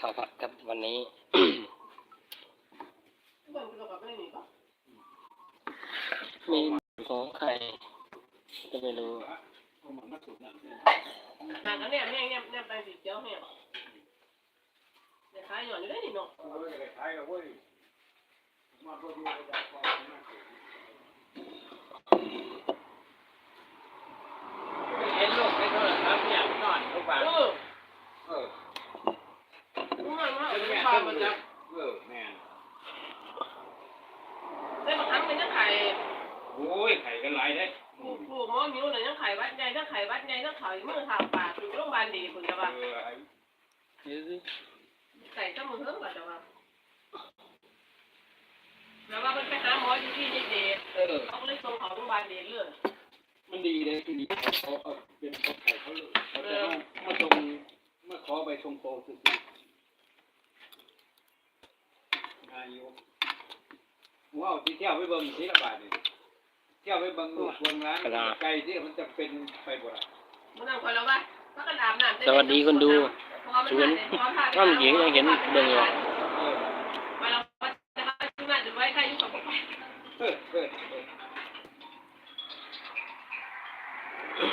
ข้าวผัดครับวันนี้ มีของใครก็ไม่รู้ หนังอันเนี้ยเนี่ยเนี่ยเนี่ยไปสีเขียวเนี่ยเดี๋ยวขายหย่อนอยู่ได้นี่เนาะ เห็นลูกในโทรศัพท์เนี่ยนอนทุกวัน เออ เออ รู้ไหมว่า เออ เป็น แม่ ปลา ต้ มัน จั จะ บเออแม่ ได้บางครั้งเป็นยังไข่ โอ้ยไข่กันหลายได้ ปลูกปลูกหมอมิ้วเลยยังไข่วัดใหญ่ยังไข่วัดใหญ่ยังไข่มือถามปากอยู่โรงพยาบาลดีคุณจะว่า เออไอ้ ใส่ต้มือเพิ่มกว่าจะว่าแล้วว่ามันไปหาหมออยู่ที่เด็ก เออ ๆเขาเลยส่ง เขาโรงพยาบาลเด็กเลยมันดีเลยที่ดีเขาเอาเป็นเขาไข่เขาเลยเขาจะมามาชงมาขอไปชงโตสุดๆอายุว้าวที่เที่ยวไปเบิ่งที่ละบาทนี่เที่ยวไปเบิ่งลูกเบิ่งร้านไก่ที่มันจะเป็นไปบ่ล่ะมันนั่งคอยแล้วว่าพักกันอาบน้ำสวัสดีคนดูสวนว่าเมื่อกี้ยังเห็นเบิ่งอยู่เออไปเราจะมาที่นั่นจะไว้ใครยุ่งกับผมไป เออเออเออ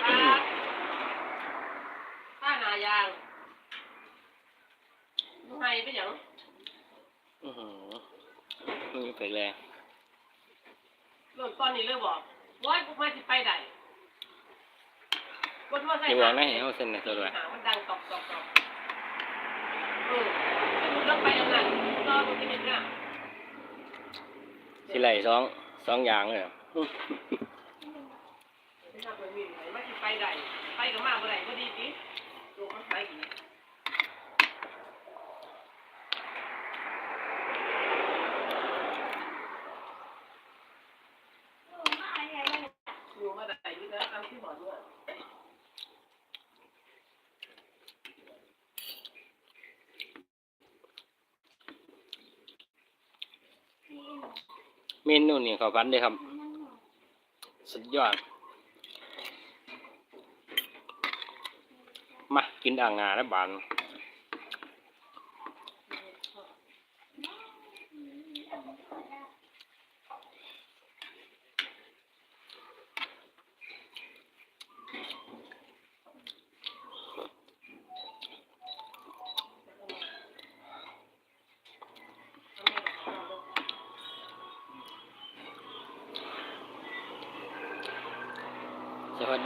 ถ้าถ้านายางมึงให้ เป็นหยังอื้อหือมันมีเปลกเลยเริ่มตอนนี้เลยบอกว่ากูมาสิไปไหนกดว่าใส่ อย่าบอกนะเห็นเขาเส้นในตัวด้วยหามันดังตอกตอกตอกเออมึงต้องไปยังไงรอมึงจะเห็นเนี่ยสิไหลสองสองอย่างเลยเหรอไม่ทำแบบนี้ไหนมาสิไปไหนไปกับมาเมื่อไหร่ก็ดีสิดูเขาไปอีกอยู่มาไหนนี่นะตามที่บอกด้วย เมนูนี่ข้าวผัดเลยครับ สุดยอด มากินอ่างงาแล้วบาน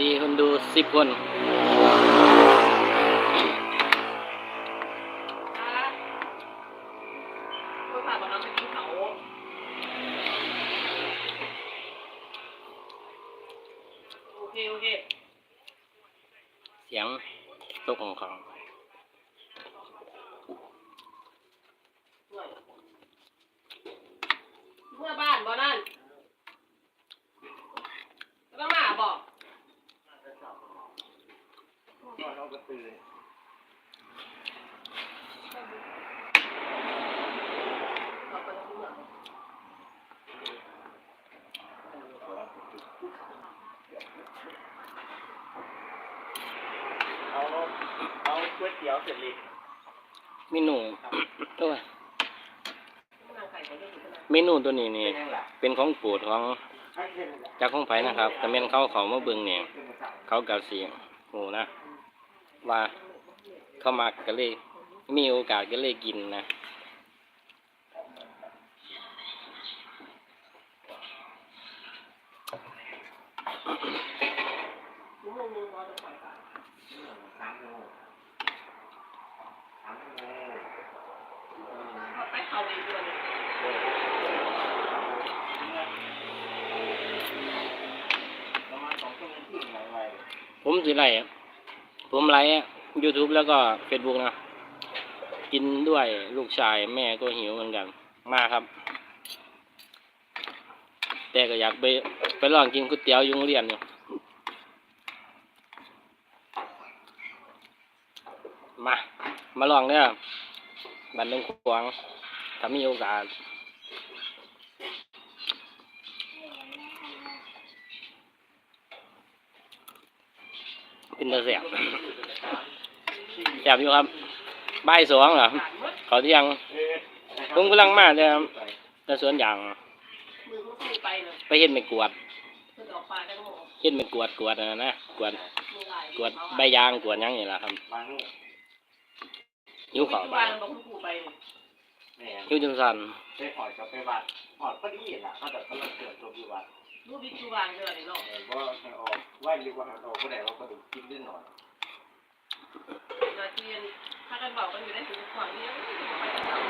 ดีคนดูสิบคนก็ฝากบอกน้องไปกินเขาโอเคโอเคเสียงตกของเขาหน่อยเมื่อบ้านบ่นั่นก็มาบอก เราก็ตื่น บอกไปแล้วเมื่อ เอาเอาก๋วย เตี๋ยวเสร็จเลยเมนูตัวนั่งไข่เขาเรื่องอยู่ขนาดเมนูตัวนี้นี่ เป็นยังไงเป็นของโปรดของจากของไผ่นะครับแต่เม่นเขาเขามาเบิ่งเนี่ยเขากับสีโหนะ ว่าเข้ามาก็เลยมีโอกาสก็เลยกินนะ มึงมึงรอจะปล่อยไปไปเขาอีกด้วย ประมาณสองชั่วโมงครึ่งไว ผมสิไลฟ์อะผมไลฟ์ YouTube แล้วก็ Facebook นะ กินด้วยลูกชายแม่ก็หิวเหมือนกัน มาครับ แต่ก็อยากไปไปลองกินก๋วยเตี๋ยวยุงเรียนอยู่มา มาลองเด้อบันทึงขวาง ถ้ามีโอกาสเป็นตาแสบแสบอยู่ครับบ่ายสองเหรอขาดหมดเขาเที่ยงผมกำลังมาเลยครับแต่สวนยางมือเขาสู้ไปเนาะไปเฮ็ดไม่กวาดเพิ่นออกปลาได้ก็บอกเฮ็ดไม่กวาดกวาดนะนะกวาดมือลายกวาดใบยางกวาดหยังนี่ล่ะครับบางลูกหิวข้าวไปไปวางบ อกคุณครูไปเนี่ยแม่หิวจนสั่นไปหอยกับไปวัดหอดพอดีล่ะเขาแต่เขาเกิดตัวที่วัดรูปวิจูวางเท่าไหร่เนาะเออว่าให้ออกไหว้หรือว่าให้ออกก็ได้เราก็ดูกินนิดหน่อยนาเทียนถ้ากันบอกกันอยู่ได้ถึงขวางนี้ไปกันสาม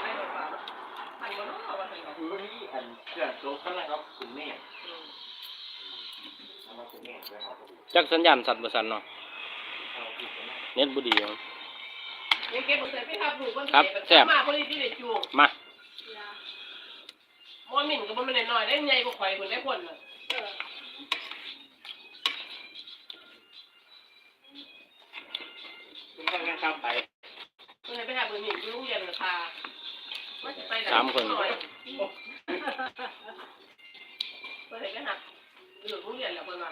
ไปหมดป่าผ่านบนน้องเอาไปใส่ก่อนคือวันนี้อันเพื่อนโจ๊กข้างล่างครับคุณแม่เอามาคุณแม่ไปหอดก็ดูจักสัญญาณสั่นบ่สั่นเนาะเอาผิดกันนะเน็ตบ่ดีครับ ครับแซ่บมาพอดีที่เด็ดจูงมามอมินกับมันน้อยได้ใหญ่กว่าข่อยคนได้คนน่ะคุณก็งั้นข้ามไปมันไปหาเบอร์หนึ่งที่โรงเรียนราคาว่าจะไปไหนสามคนหน่อยเมื่อไหร่ก็หักหลุดโรงเรียนแล้วคนว่า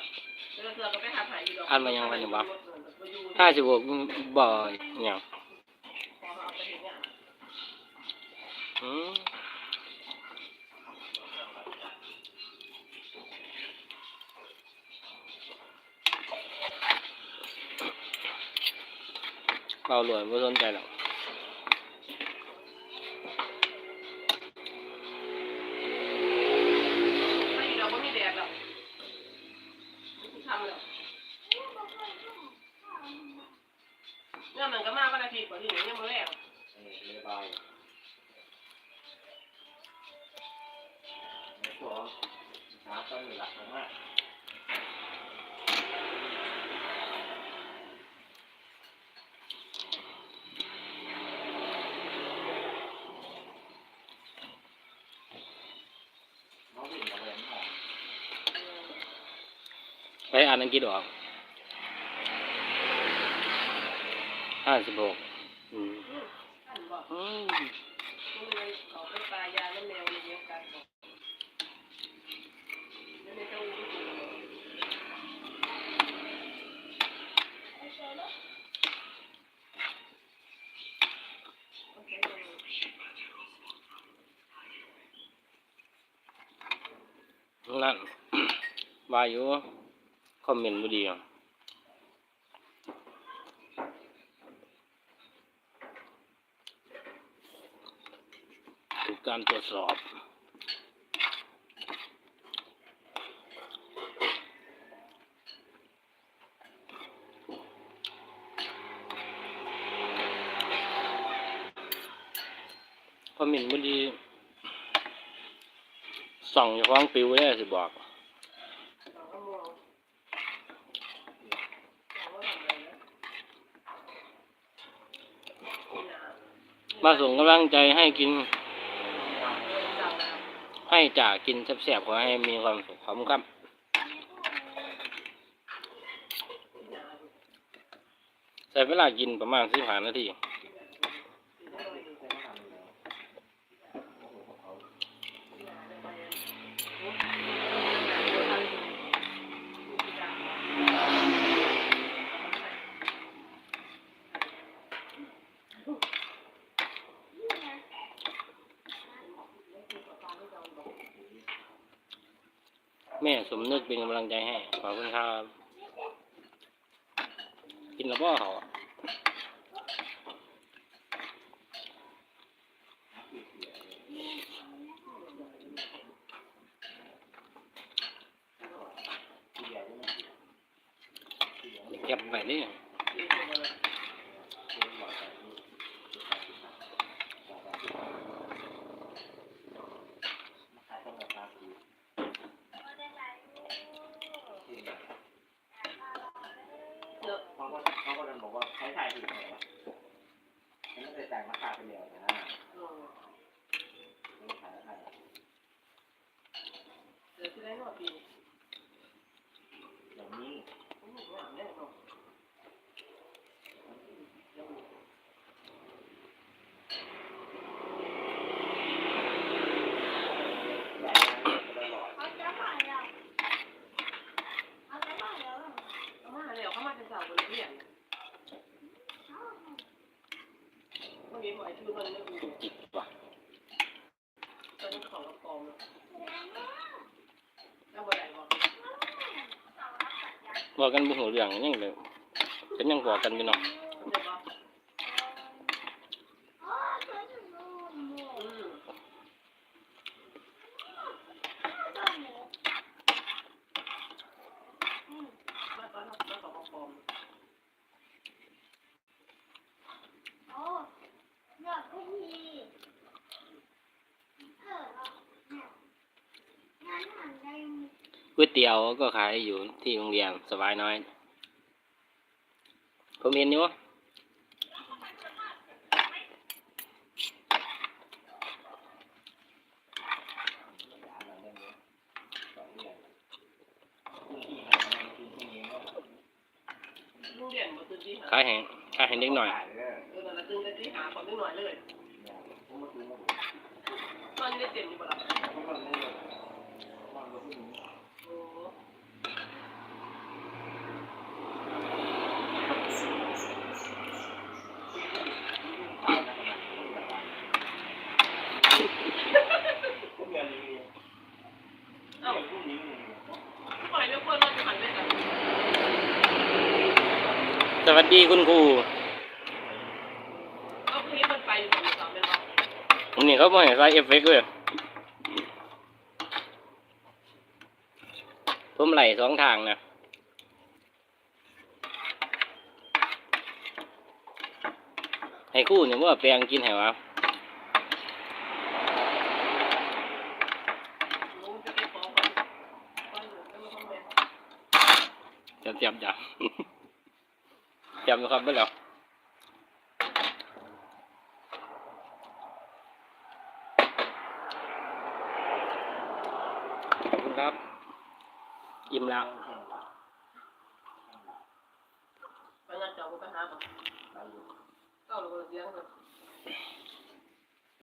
เดี๋ยวเราก็ไปหาหายอยู่ดอกอ่านมายังวันนี้บ่ห้าสิบหกบ่หยัง พอเอาไปเห็นงาน อืมเราหลานอังกฤษออกห้าสิบหกอืมท่านบอกอืมมันเลยเขาไปปลายาแล้วแมวเลี้ยงกันบอกแล้วาอุ้ยนั่นว่าอยู่ คอมเมนต์บ่ดีอะถูการตรวจสอบคอมเมนต์บ่ดีส่องอยู่ฟ้องปิวได้สิบอก มาส่งกำลังใจให้กิน ให้จ่ากินแซ่บๆขอให้มีความสุขขอบคุณครับใส่เวลากินประมาณสิบห้านาที แม่สมนึกเป็นกำลังใจให้ ขอบคุณครับ กินแล้วบ่เขาอะเก็บไปนี่ เขาก็เขาก็บอกว่าใช้ถ่ายถูกไหมวะฉันไม่ได้จ่ายราคาไปแล้วนะไม่ขายราคา เจอที่ได้หน่อยปีอย่างนี้เนี่ยเนาะได้ตลอดเอามาแล้วเขามาเป็นสาวบนเรียนไอ้ชื่อมันไม่รู้จิตว่ะตอนนี้ของกระปอมแล้วบ่ได้บอก บอกกันบุหูเรื่องยังเลยกันยังบอกกันอยู่เนาะ เดี๋ยวบอกอืมมาตอนมาของกระปอม ก๋วยเตี๋ยวก็ขายอยู่ที่โรงเรียนสบายน้อย ผมเห็นอยู่ลุงเด่นมาขายแห้งขายแห้งเด็กหน่อยเออนั่นแหละตื่นได้ที่หาคนนิดหน่อยเลยตอนนี้ได้เต็มอยู่บ่ล่ะโอ้ เอ้าปล่อยไม่ควรเราจะหันไปกัน ส วัสดีคุณครูนไปอยู่เขาบอกให้ใส่เอฟเฟกต์เลยผมไหลสองทางนะให้คู่เนี่ยว่าแปลงกินให้วะลุงจะไปฟ้องคนฟ้องหนูจะมาง จำนะครับไม่แล้วขอบคุณครับ อิ่มแล้วไปงานเจ้าไปหาบ่เก้าหรือว่าเลี้ยงเลย